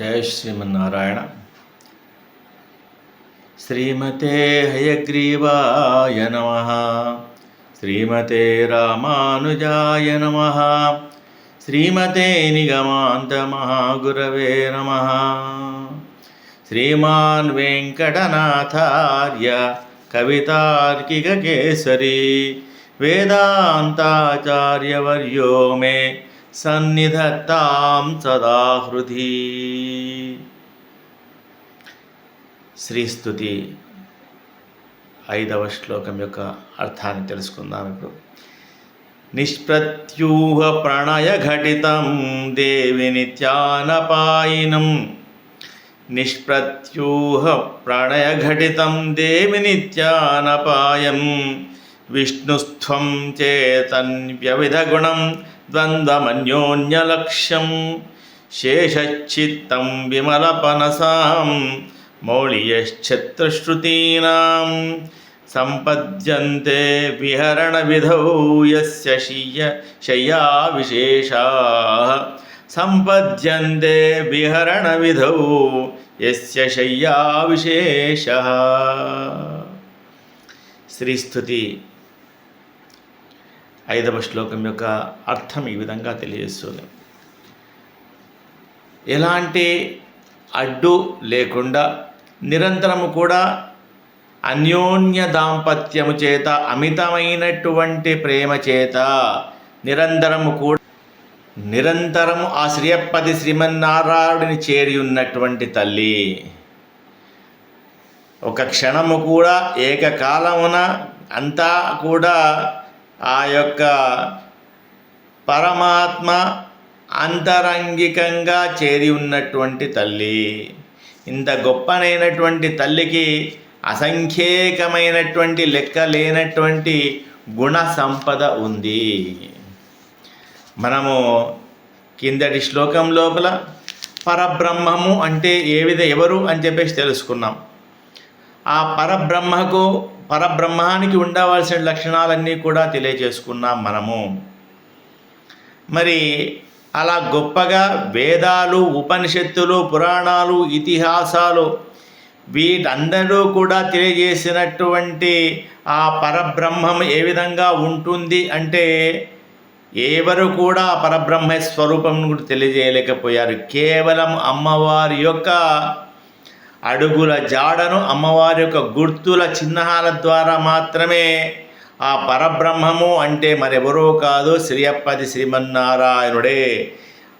जय श्रीमारायण श्रीमते हयग्रीवाय नम। श्रीमते रामानुजाय नम। श्रीमते निगमागुरव नम। श्रीमान् कविताकिकेसरी वेदाताचार्यवर्यो मे సన్నిధత్తాం సదా హృది శ్రీస్తుతి ఐదవ శ్లోకం యొక్క అర్థాన్ని తెలుసుకుందాం ఇప్పుడు. నిష్ప్రత్యూహ ప్రణయ ఘటితం దేవి నిత్యానపాయినం. నిష్ప్రత్యూహ ప్రణయ ఘటితం దేవి నిత్యానపాయం. విష్ణుస్థం చేతన్యవిధగుణం ద్వంద్వమన్యోన్యలక్ష్యం. శేషచ్చిత్తం విమలపనసాం. మౌళియశ్చత్రశ్రుతీనాం సంపద్యంతే విహరణ విధౌ యస్య శయ్య శయ్యా విశేషా సంపద్యంతే విహరణ విధౌ యస్య శయ్యా విశేష శ్రీస్థుతి ఐదవ శ్లోకం యొక్క అర్థం ఈ విధంగా తెలియజేస్తుంది. ఎలాంటి అడ్డు లేకుండా నిరంతరము కూడా అన్యోన్య దాంపత్యము చేత అమితమైనటువంటి ప్రేమ చేత నిరంతరము కూడా నిరంతరము ఆ శ్రీయప్పది శ్రీమన్నారాయణుడిని చేరి ఉన్నటువంటి తల్లి ఒక క్షణము కూడా ఏకకాలమున అంతా కూడా ఆ యొక్క పరమాత్మ అంతరంగికంగా చేరి ఉన్నటువంటి తల్లి. ఇంత గొప్పనైనటువంటి తల్లికి అసంఖ్యేకమైనటువంటి లెక్క లేనటువంటి గుణ సంపద ఉంది. మనము కిందటి శ్లోకం లోపల పరబ్రహ్మము అంటే ఏ విధ ఎవరు అని చెప్పేసి తెలుసుకున్నాం. ఆ పరబ్రహ్మకు పరబ్రహ్మానికి ఉండవలసిన లక్షణాలన్నీ కూడా తెలియజేసుకున్నాం మనము. మరి అలా గొప్పగా వేదాలు ఉపనిషత్తులు పురాణాలు ఇతిహాసాలు వీటందరూ కూడా తెలియజేసినటువంటి ఆ పరబ్రహ్మం ఏ విధంగా ఉంటుంది అంటే ఎవరు కూడా పరబ్రహ్మ స్వరూపం కూడా తెలియజేయలేకపోయారు. కేవలం అమ్మవారి యొక్క అడుగుల జాడను అమ్మవారి యొక్క గుర్తుల చిహ్నాల ద్వారా మాత్రమే ఆ పరబ్రహ్మము అంటే మరెవరో కాదు శ్రీయప్పది శ్రీమన్నారాయణుడే.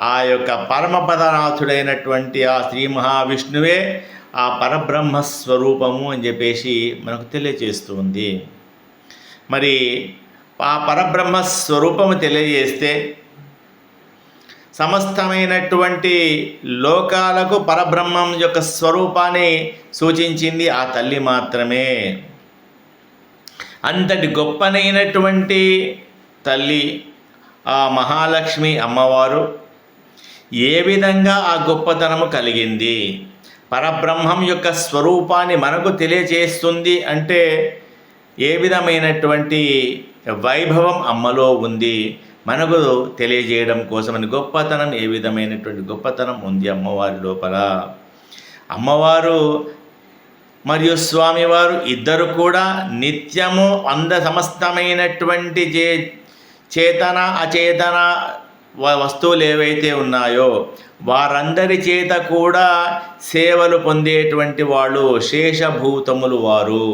ఆ యొక్క పరమపదనాథుడైనటువంటి ఆ శ్రీ మహావిష్ణువే ఆ పరబ్రహ్మ స్వరూపము అని చెప్పేసి మనకు తెలియజేస్తుంది మరి ఆ పరబ్రహ్మ స్వరూపము తెలియజేస్తే సమస్తమైనటువంటి లోకాలకు పరబ్రహ్మం యొక్క స్వరూపాన్ని సూచించింది ఆ తల్లి మాత్రమే. అంతటి గొప్పనైనటువంటి తల్లి ఆ మహాలక్ష్మి అమ్మవారు ఏ విధంగా ఆ గొప్పతనము కలిగింది? పరబ్రహ్మం యొక్క స్వరూపాన్ని మనకు తెలియజేస్తుంది అంటే ఏ విధమైనటువంటి వైభవం అమ్మలో ఉంది? మనకు తెలియజేయడం కోసమని గొప్పతనం ఏ విధమైనటువంటి గొప్పతనం ఉంది అమ్మవారి లోపల. అమ్మవారు మరియు స్వామివారు ఇద్దరు కూడా నిత్యము అంద సమస్తమైనటువంటి చే చేతన అచేతన వస్తువులు ఏవైతే ఉన్నాయో వారందరి చేత కూడా సేవలు పొందేటువంటి వాళ్ళు శేషభూతములు వారు.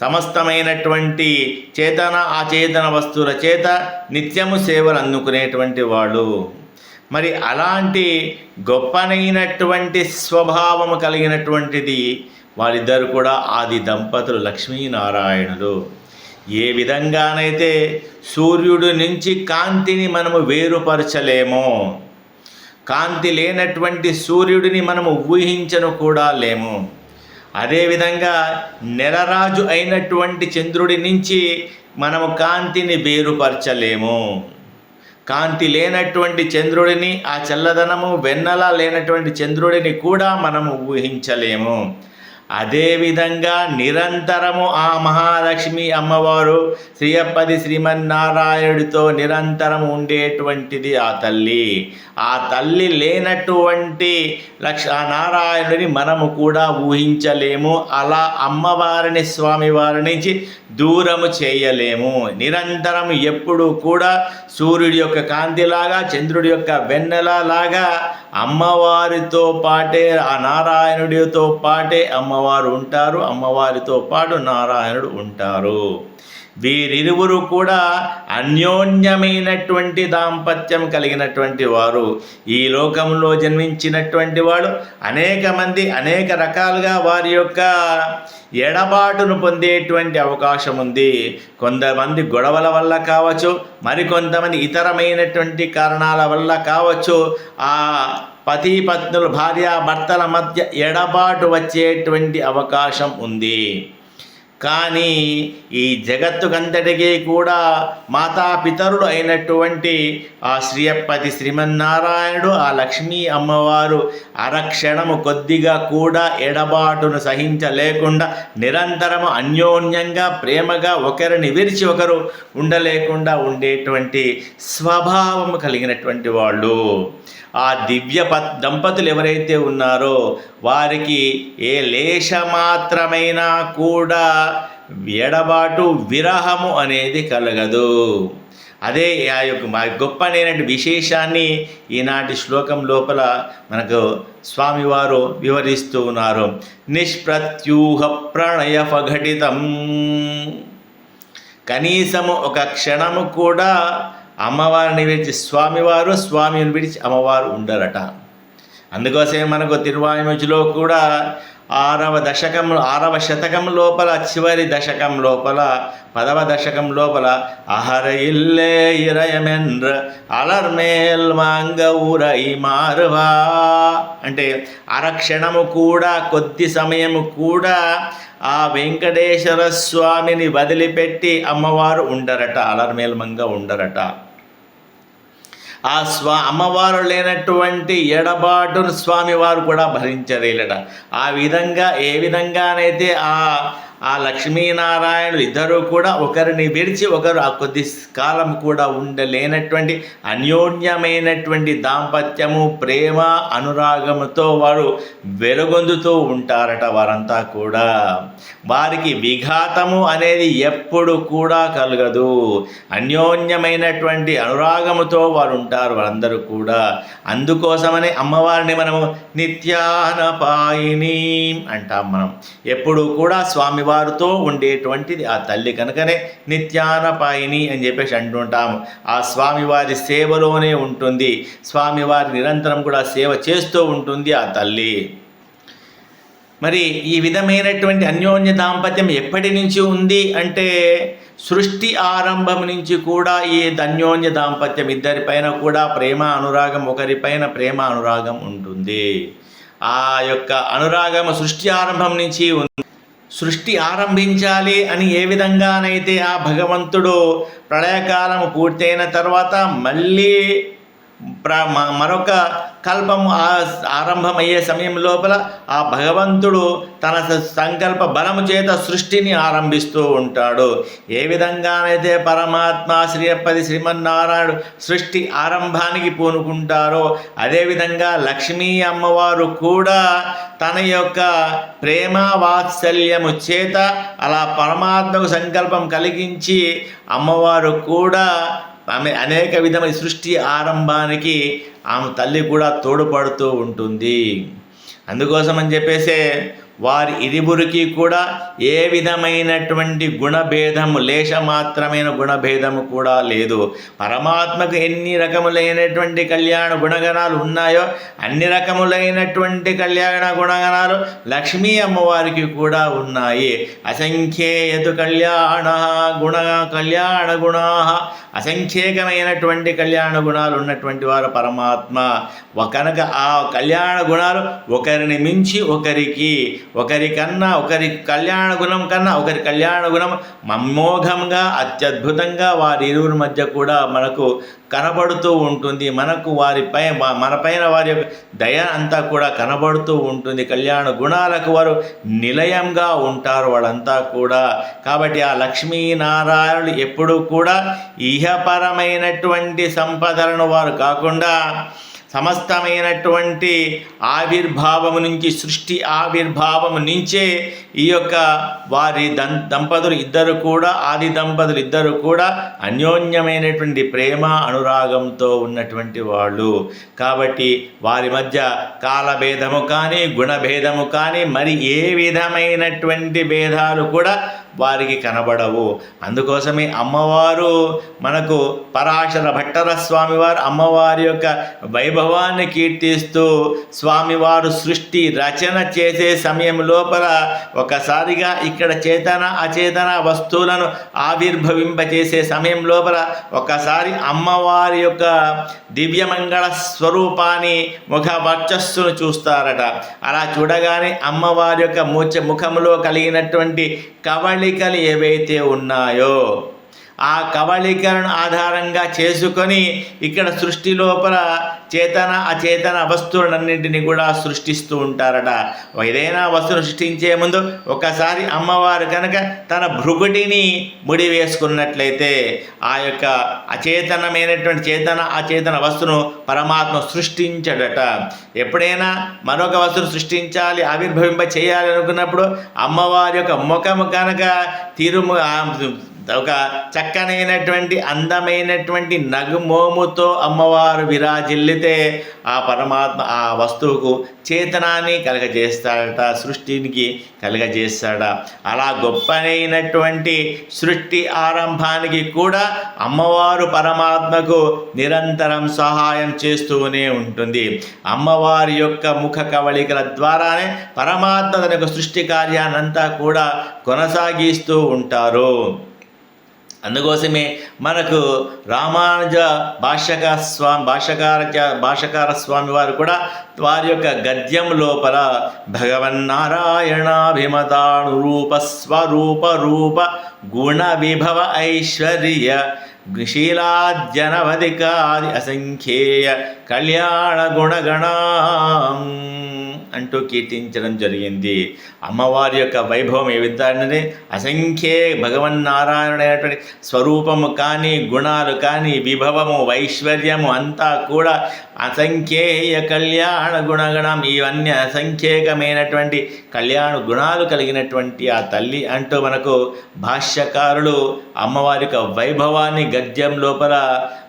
సమస్తమైనటువంటి చేతన అచేతన వస్తువుల చేత నిత్యము సేవలు అందుకునేటువంటి వాళ్ళు మరి అలాంటి గొప్పనైనటువంటి స్వభావము కలిగినటువంటిది వారిద్దరు కూడా ఆది దంపతులు లక్ష్మీనారాయణులు. ఏ విధంగానైతే సూర్యుడి నుంచి కాంతిని మనము వేరుపరచలేమో కాంతి లేనటువంటి సూర్యుడిని మనము ఊహించను కూడా లేము. అదేవిధంగా నెలరాజు అయినటువంటి చంద్రుడి నుంచి మనము కాంతిని వేరుపరచలేము. కాంతి లేనటువంటి చంద్రుడిని ఆ చల్లదనము వెన్నెల లేనటువంటి చంద్రుడిని కూడా మనము ఊహించలేము. అదేవిధంగా నిరంతరము ఆ మహాలక్ష్మి అమ్మవారు శ్రీయప్పది శ్రీమన్నారాయణుడితో నిరంతరం ఉండేటువంటిది ఆ తల్లి. ఆ తల్లి లేనటువంటి లక్ష ఆ నారాయణుడిని మనము కూడా ఊహించలేము. అలా అమ్మవారిని స్వామివారి నుంచి దూరము చేయలేము. నిరంతరం ఎప్పుడు కూడా సూర్యుడి యొక్క కాంతిలాగా చంద్రుడి యొక్క వెన్నెలలాగా అమ్మవారితో పాటే ఆ నారాయణుడితో పాటే అమ్మవారి అమ్మవారు ఉంటారు అమ్మవారితో పాటు నారాయణుడు ఉంటారు. వీరిరువురు కూడా అన్యోన్యమైనటువంటి దాంపత్యం కలిగినటువంటి వారు. ఈ లోకంలో జన్మించినటువంటి వాడు అనేక మంది అనేక రకాలుగా వారి యొక్క ఎడబాటును పొందేటువంటి అవకాశం ఉంది. కొంతమంది గొడవల వల్ల కావచ్చు మరికొంతమంది ఇతరమైనటువంటి కారణాల వల్ల కావచ్చు ఆ పతి పత్నులు భార్య భర్తల మధ్య ఎడబాటు వచ్చేటువంటి అవకాశం ఉంది. కానీ ఈ జగత్తుకంతటికీ కూడా మాతాపితరుడు అయినటువంటి ఆ శ్రీయప్పతి శ్రీమన్నారాయణుడు ఆ లక్ష్మీ అమ్మవారు అరక్షణము కొద్దిగా కూడా ఎడబాటును సహించలేకుండా నిరంతరము అన్యోన్యంగా ప్రేమగా ఒకరిని విరిచి ఒకరు ఉండలేకుండా ఉండేటువంటి స్వభావం కలిగినటువంటి వాళ్ళు. ఆ దివ్య ప దంపతులు ఎవరైతే ఉన్నారో వారికి ఏ లేశ మాత్రమైనా కూడా ఎడబాటు విరహము అనేది కలగదు. అదే ఆ యొక్క మా గొప్ప అనేటువంటి విశేషాన్ని ఈనాటి శ్లోకం లోపల మనకు స్వామివారు వివరిస్తూ ఉన్నారు. నిష్ప్రత్యూహ ప్రణయ ఫఘటితం కనీసము ఒక క్షణము కూడా అమ్మవారిని విడిచి స్వామివారు స్వామిని విడిచి అమ్మవారు ఉండరట. అందుకోసమే మనకు తిరువాయుమచిలో కూడా ఆరవ దశకం ఆరవ శతకం లోపల చివరి దశకం లోపల పదవ దశకం లోపల అహర ఇల్లే ఇరయమెండ్ర అలర్మేల్ మాంగ ఊరై మారువా. అంటే అరక్షణము కూడా కొద్ది సమయము కూడా ఆ వెంకటేశ్వర స్వామిని వదిలిపెట్టి అమ్మవారు ఉండరట అలర్మేల్మంగా ఉండరట. ఆ స్వా అమ్మవారు లేనటువంటి ఎడబాటును స్వామివారు కూడా భరించలేలట ఆ విధంగా ఏ విధంగానైతే ఆ ఆ లక్ష్మీనారాయణులు ఇద్దరూ కూడా ఒకరిని విడిచి ఒకరు ఆ కొద్ది కాలం కూడా ఉండలేనటువంటి అన్యోన్యమైనటువంటి దాంపత్యము ప్రేమ అనురాగముతో వారు వెలుగొందుతూ ఉంటారట వారంతా కూడా. వారికి విఘాతము అనేది ఎప్పుడు కూడా కలగదు. అన్యోన్యమైనటువంటి అనురాగముతో వారు ఉంటారు వారందరూ కూడా. అందుకోసమనే అమ్మవారిని మనము నిత్యానపాయిని అంటాం మనం. ఎప్పుడు కూడా వారితో ఉండేటువంటిది. ఆ తల్లి కనుకనే నిత్యానపాయిని అని చెప్పేసి అంటుంటాము. ఆ స్వామివారి సేవలోనే ఉంటుంది. స్వామివారి నిరంతరం కూడా సేవ చేస్తూ ఉంటుంది ఆ తల్లి. మరి ఈ విధమైనటువంటి అన్యోన్య దాంపత్యం ఎప్పటి నుంచి ఉంది అంటే సృష్టి ఆరంభం నుంచి కూడా ఈ అన్యోన్య దాంపత్యం ఇద్దరిపైన కూడా ప్రేమ అనురాగం ఒకరిపైన ప్రేమ అనురాగం ఉంటుంది. ఆ యొక్క అనురాగం సృష్టి ఆరంభం నుంచి ఉంది సృష్టి ఆరంభించాలి అని ఏ విధంగానైతే ఆ భగవంతుడు ప్రళయకాలం పూర్తయిన తర్వాత మళ్ళీ మరొక కల్పం ఆరంభమయ్యే సమయం లోపల ఆ భగవంతుడు తన సంకల్ప బలము చేత సృష్టిని ఆరంభిస్తూ ఉంటాడు. ఏ విధంగానైతే పరమాత్మ శ్రీయప్పది శ్రీమన్నారాయణుడు సృష్టి ఆరంభానికి పూనుకుంటారో అదేవిధంగా లక్ష్మీ అమ్మవారు కూడా తన యొక్క ప్రేమ వాత్సల్యము చేత అలా పరమాత్మకు సంకల్పం కలిగించి అమ్మవారు కూడా ఆమె అనేక విధమైన సృష్టి ఆరంభానికి ఆమె తల్లి కూడా తోడ్పడుతూ ఉంటుంది. అందుకోసం అని చెప్పేసే వారి ఇరువురికి కూడా ఏ విధమైనటువంటి గుణభేదము లేశ మాత్రమైన గుణభేదము కూడా లేదు. పరమాత్మకు ఎన్ని రకములైనటువంటి కళ్యాణ గుణగణాలు ఉన్నాయో అన్ని రకములైనటువంటి కళ్యాణ గుణగణాలు లక్ష్మీ అమ్మవారికి కూడా ఉన్నాయి. అసంఖ్యేయతు కళ్యాణ గుణ కళ్యాణ గుణా. అసంఖ్యేకమైనటువంటి కళ్యాణ గుణాలు ఉన్నటువంటి వారు పరమాత్మ. కనుక ఆ కళ్యాణ గుణాలు ఒకరిని మించి ఒకరికి ఒకరికన్నా ఒకరి కళ్యాణ గుణం కన్నా ఒకరి కళ్యాణ గుణం మమ్మోఘంగా అత్యద్భుతంగా వారి ఇరువురి మధ్య కూడా మనకు కనబడుతూ ఉంటుంది. మనకు వారిపై మనపైన వారి యొక్క దయ అంతా కూడా కనబడుతూ ఉంటుంది. కళ్యాణ గుణాలకు వారు నిలయంగా ఉంటారు వాళ్ళంతా కూడా. కాబట్టి ఆ లక్ష్మీనారాయణులు ఎప్పుడూ కూడా ఇహపరమైనటువంటి సంపదలను వారు కాకుండా సమస్తమైనటువంటి ఆవిర్భావము నుంచి సృష్టి ఆవిర్భావము నుంచే ఈ యొక్క వారి దం దంపతులు ఇద్దరు కూడా ఆది దంపతులు ఇద్దరు కూడా అన్యోన్యమైనటువంటి ప్రేమ అనురాగంతో ఉన్నటువంటి వాళ్ళు. కాబట్టి వారి మధ్య కాలభేదము కానీ గుణభేదము కానీ మరి ఏ విధమైనటువంటి భేదాలు కూడా వారికి కనబడవు. అందుకోసమే అమ్మవారు మనకు పరాశర భట్టర స్వామివారు అమ్మవారి యొక్క వైభవాన్ని కీర్తిస్తూ స్వామివారు సృష్టి రచన చేసే సమయం లోపల ఒకసారిగా ఇక్కడ చేతన అచేతన వస్తువులను ఆవిర్భవింపచేసే సమయం లోపల ఒకసారి అమ్మవారి యొక్క దివ్యమంగళ స్వరూపాన్ని ముఖ వర్చస్సును చూస్తారట. అలా చూడగానే అమ్మవారి యొక్క ముఖములో ముఖంలో కలిగినటువంటి కవళికలు ఏవైతే ఉన్నాయో ఆ కవళికలను ఆధారంగా చేసుకొని ఇక్కడ సృష్టి లోపల చేతన అచేతన వస్తువులన్నింటినీ కూడా సృష్టిస్తూ ఉంటారట. ఏదైనా వస్తువును సృష్టించే ముందు ఒకసారి అమ్మవారు కనుక తన భృగుటిని ముడి వేసుకున్నట్లయితే ఆ యొక్క అచేతనమైనటువంటి చేతన అచేతన వస్తువును పరమాత్మ సృష్టించడట. ఎప్పుడైనా మరొక వస్తువును సృష్టించాలి ఆవిర్భవింప చేయాలి అనుకున్నప్పుడు అమ్మవారి యొక్క ముఖము కనుక తీరు ఒక చక్కనైనటువంటి అందమైనటువంటి నగుమోముతో అమ్మవారు విరాజిల్లితే ఆ పరమాత్మ ఆ వస్తువుకు చేతనాన్ని కలగజేస్తాడట సృష్టికి కలగజేస్తాడ. అలా గొప్పనైనటువంటి సృష్టి ఆరంభానికి కూడా అమ్మవారు పరమాత్మకు నిరంతరం సహాయం చేస్తూనే ఉంటుంది. అమ్మవారి యొక్క ముఖ కవళికల ద్వారానే పరమాత్మ తన యొక్క సృష్టి కార్యాన్నంతా కూడా కొనసాగిస్తూ ఉంటారు. అందుకోసమే మనకు రామానుజ భాష్యక స్వామి భాషకార భాషకార స్వామి వారు కూడా వారి యొక్క గద్యం లోపల భగవన్నారాయణాభిమతానురూప స్వరూప రూప గుణ విభవ ఐశ్వర్య శీలాద్యనవధికాది అసంఖ్యేయ కళ్యాణ గుణగణ. అంటూ కీర్తించడం జరిగింది. అమ్మవారి యొక్క వైభవం ఏ విధాననే అసంఖ్యే భగవన్నారాయణుడైనటువంటి స్వరూపము కానీ గుణాలు కానీ విభవము వైశ్వర్యము అంతా కూడా అసంఖ్యేయ కళ్యాణ గుణగణం. ఇవన్నీ అసంఖ్యేకమైనటువంటి కళ్యాణ గుణాలు కలిగినటువంటి ఆ తల్లి అంటూ మనకు భాష్యకారులు అమ్మవారి యొక్క వైభవాన్ని గద్యం లోపల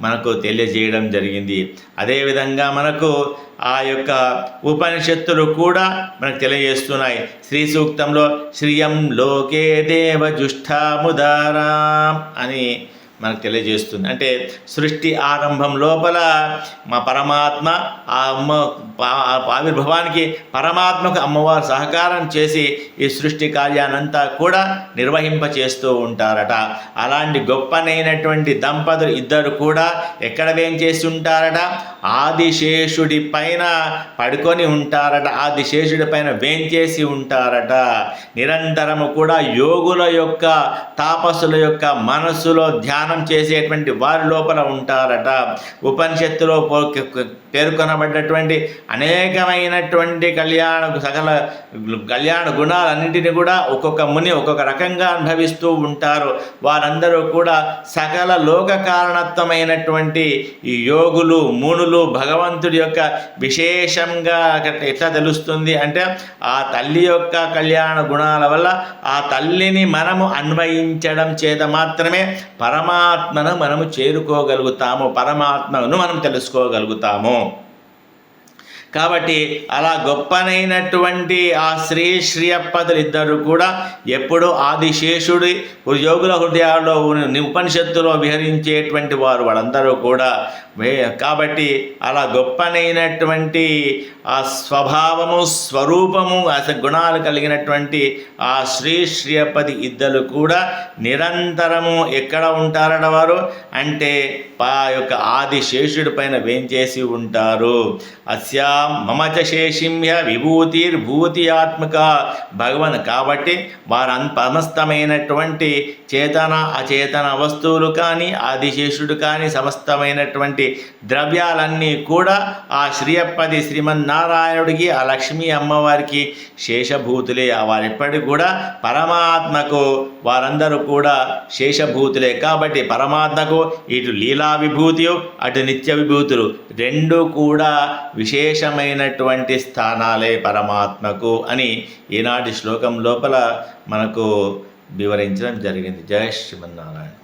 మనకు తెలియజేయడం జరిగింది. అదేవిధంగా మనకు ఆ యొక్క ఉపనిషత్తులు కూడా మనకు తెలియజేస్తున్నాయి. శ్రీ సూక్తంలో శ్రియం లోకే దేవజుష్టాముదారాం అని మనకు తెలియజేస్తుంది. అంటే సృష్టి ఆరంభం లోపల మా పరమాత్మ ఆ అమ్మ ఆవిర్భవానికి పరమాత్మకు అమ్మవారు సహకారం చేసి ఈ సృష్టి కార్యానంతా కూడా నిర్వహింప చేస్తూ ఉంటారట. అలాంటి గొప్పనైనటువంటి దంపతులు ఇద్దరు కూడా ఎక్కడ వేం చేసి ఉంటారట? ఆదిశేషుడి పైన పడుకొని ఉంటారట. ఆదిశేషుడి పైన వేంచేసి ఉంటారట. నిరంతరము కూడా యోగుల యొక్క తాపసుల యొక్క మనస్సులో ధ్యానం చేసేటువంటి వారి లోపల ఉంటారట. ఉపనిషత్తులో పేర్కొనబడ్డటువంటి అనేకమైనటువంటి కళ్యాణ సకల కళ్యాణ గుణాలన్నింటినీ కూడా ఒక్కొక్క ముని ఒక్కొక్క రకంగా అనుభవిస్తూ ఉంటారు. వారందరూ కూడా సకల లోక కారణత్వమైనటువంటి ఈ యోగులు మూడు భగవంతుడి యొక్క విశేషంగా ఎట్లా తెలుస్తుంది అంటే ఆ తల్లి యొక్క కళ్యాణ గుణాల వల్ల ఆ తల్లిని మనము అన్వయించడం చేత మాత్రమే పరమాత్మను మనము చేరుకోగలుగుతాము పరమాత్మను మనం తెలుసుకోగలుగుతాము. కాబట్టి అలా గొప్పనైనటువంటి ఆ శ్రీ శ్రీయప్పదులు ఇద్దరు కూడా ఎప్పుడూ ఆదిశేషుడి యోగుల హృదయాల్లో ఉపనిషత్తులో విహరించేటువంటి వారు వాళ్ళందరూ కూడా కాబట్టి అలా గొప్పనైనటువంటి ఆ స్వభావము స్వరూపము అస గుణాలు కలిగినటువంటి ఆ శ్రీ శ్రీయపతి ఇద్దరు కూడా నిరంతరము ఎక్కడ ఉంటారట వారు? అంటే ఆ యొక్క ఆది శేషుడి పైన వేంచేసి ఉంటారు. అస్యా మమచ శేషింహ విభూతిర్భూతి ఆత్మక భగవన్. కాబట్టి వారు సమస్తమైనటువంటి చేతన అచేతన వస్తువులు కానీ ఆదిశేషుడు కానీ సమస్తమైనటువంటి ద్రవ్యాలన్నీ కూడా ఆ శ్రీయప్పది శ్రీమన్నారాయణుడికి ఆ లక్ష్మీ అమ్మవారికి శేషభూతులే వారిప్పటికి కూడా పరమాత్మకు వారందరూ కూడా శేషభూతులే. కాబట్టి పరమాత్మకు ఇటు లీలా విభూతి అటు నిత్య విభూతులు రెండు కూడా విశేషమైనటువంటి స్థానాలే పరమాత్మకు అని ఈనాటి శ్లోకం లోపల మనకు వివరించడం జరిగింది. జయ శ్రీమన్నారాయణ.